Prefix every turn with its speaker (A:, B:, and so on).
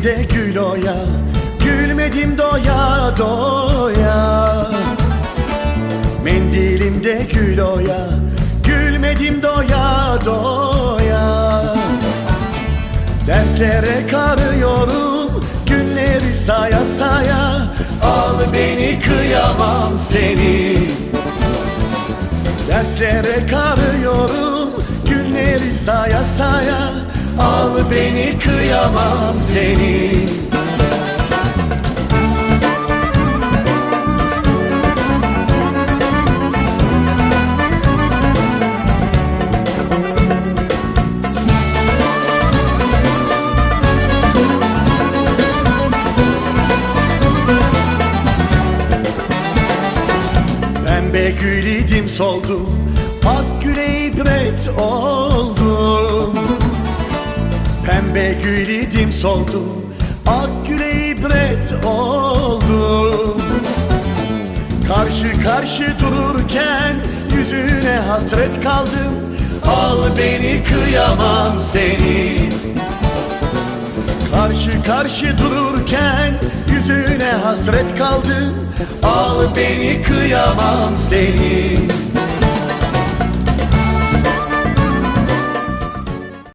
A: Yüreğimde gül oya Gülmedim doya. Doya Mendilimde gül oya Gülmedim doya doya. Dertlere karıyorum Günleri saya saya. Al beni kıyamam seni. Dertlere karıyorum Günleri saya saya. Al beni kıyamam seni. Pembe gül idim soldum Ak güle ibret oldum gül idim soldum Ak güle ibret oldum. Karşı karşı dururken Yüzüne hasret kaldım Al beni kıyamam seni. Karşı karşı dururken yüzüne hasret kaldım Al beni kıyamam seni